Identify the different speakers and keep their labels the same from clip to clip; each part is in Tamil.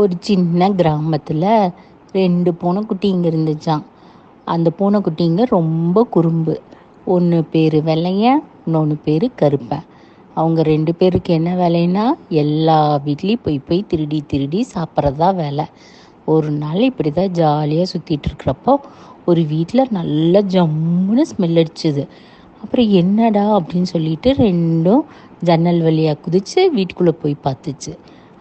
Speaker 1: ஒரு சின்ன கிராமத்தில் ரெண்டு பூனைக்குட்டிங்க இருந்துச்சான் அந்த பூனைக்குட்டிங்க ரொம்ப குறும்பு. ஒன்று பேர் வெள்ளையன் இன்னொன்று பேர் கருப்பன். அவங்க ரெண்டு பேருக்கு என்ன வேலைன்னா எல்லா வீட்லேயும் போய் போய் திருடி திருடி சாப்பிட்றதா வேலை. ஒரு நாள் இப்படி தான் ஜாலியாக சுற்றிட்டு இருக்கிறப்போ ஒரு வீட்டில் நல்ல ஜம்முன்னு ஸ்மெல் அடிச்சுது. அப்புறம் என்னடா அப்படின்னு சொல்லிட்டு ரெண்டும் ஜன்னல் வழியாக குதித்து வீட்டுக்குள்ளே போய் பார்த்துச்சு.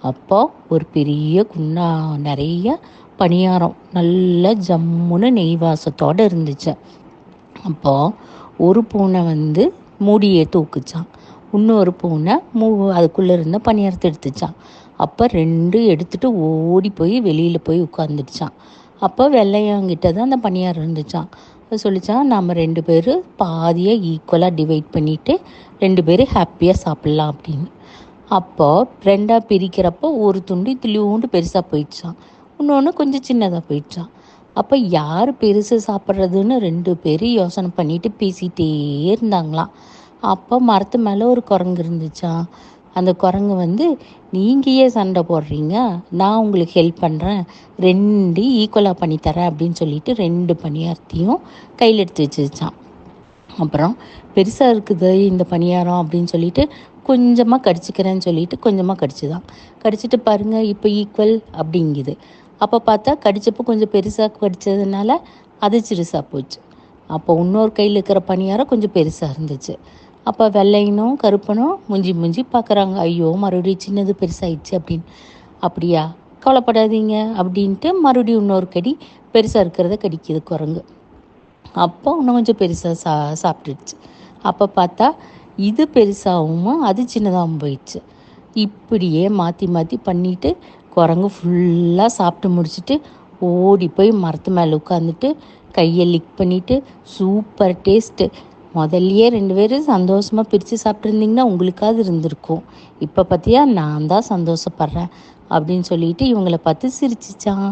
Speaker 1: அப்போ ஒரு பெரிய குண்டா நிறைய பணியாரம் நல்ல ஜம்முன்னு நெய் வாசத்தோடு இருந்துச்சு. அப்போது ஒரு பூனை வந்து மூடியை தூக்குச்சான். இன்னொரு பூனை மூ அதுக்குள்ளே இருந்த பணியாரத்தை எடுத்துச்சான். அப்போ ரெண்டும் எடுத்துட்டு ஓடி போய் வெளியில் போய் உட்காந்துடுச்சான் அப்போ வெள்ளையங்கிட்ட தான் அந்த பணியாரம் இருந்துச்சான். அது சொல்லிச்சான் நம்ம ரெண்டு பேரும் பாதியாக ஈக்குவலாக டிவைட் பண்ணிவிட்டு ரெண்டு பேரும் ஹாப்பியாக சாப்பிட்லாம் அப்படின்னு. அப்போது ரெண்டாக பிரிக்கிறப்போ ஒரு துண்டு துளியோண்டு பெருசாக போயிடுச்சான் இன்னொன்று கொஞ்சம் சின்னதாக போயிடுச்சான் அப்போ யார் பெருசு சாப்பிட்றதுன்னு ரெண்டு பேரும் யோசனை பண்ணிட்டு பேசிகிட்டே இருந்தாங்களாம். அப்போ மரத்து மேலே ஒரு குரங்கு இருந்துச்சான் அந்த குரங்கு வந்து நீங்கள் ஏன் சண்டை போடுறீங்க? நான் உங்களுக்கு ஹெல்ப் பண்ணுறேன் ரெண்டு ஈக்குவலாக பண்ணித்தரேன் அப்படின்னு சொல்லிட்டு ரெண்டு பணியார்த்தியும் கையில் எடுத்து வச்சுச்சான் அப்புறம் பெருசாக இருக்குது இந்த பணியாரம் அப்படின்னு சொல்லிட்டு கொஞ்சமாக கடிச்சிக்கிறேன்னு சொல்லிட்டு கொஞ்சமாக கடிச்சுதான். கடிச்சிட்டு பாருங்கள் இப்போ ஈக்குவல் அப்படிங்குது. அப்போ பார்த்தா கடிச்சப்போ கொஞ்சம் பெருசாக கடிச்சதுனால அது சிறுசாக போச்சு. அப்போ இன்னொரு கையில் இருக்கிற பணியாரம் கொஞ்சம் பெருசாக இருந்துச்சு. அப்போ வெள்ளையனும் கருப்பனும் முஞ்சி முஞ்சி பார்க்குறாங்க ஐயோ மறுபடியும் சின்னது பெருசாகிடுச்சு அப்படின்னு. அப்படியா? கவலைப்படாதீங்க அப்படின்ட்டு மறுபடியும் இன்னொரு கடி பெருசாக இருக்கிறத கடிக்குது குரங்கு. அப்போ இன்னும் கொஞ்சம் பெருசாக சா சாப்பிட்டுடுச்சு அப்போ பார்த்தா இது பெருசாகவும் அது சின்னதாகவும் போயிடுச்சு. இப்படியே மாற்றி மாற்றி பண்ணிட்டு குரங்கு ஃபுல்லாக சாப்பிட்டு முடிச்சுட்டு ஓடி போய் மரத்து மேலே உட்காந்துட்டு கையை லிக் பண்ணிவிட்டு சூப்பர் டேஸ்ட்டு முதல்லையே ரெண்டு பேரும் சந்தோஷமாக பிரித்து சாப்பிட்ருந்தீங்கன்னா உங்களுக்காவது இருந்திருக்கும். இப்போ பார்த்தியா நான் தான் சந்தோஷப்படுறேன் அப்படின்னு சொல்லிட்டு இவங்களை பார்த்து சிரிச்சிச்சான்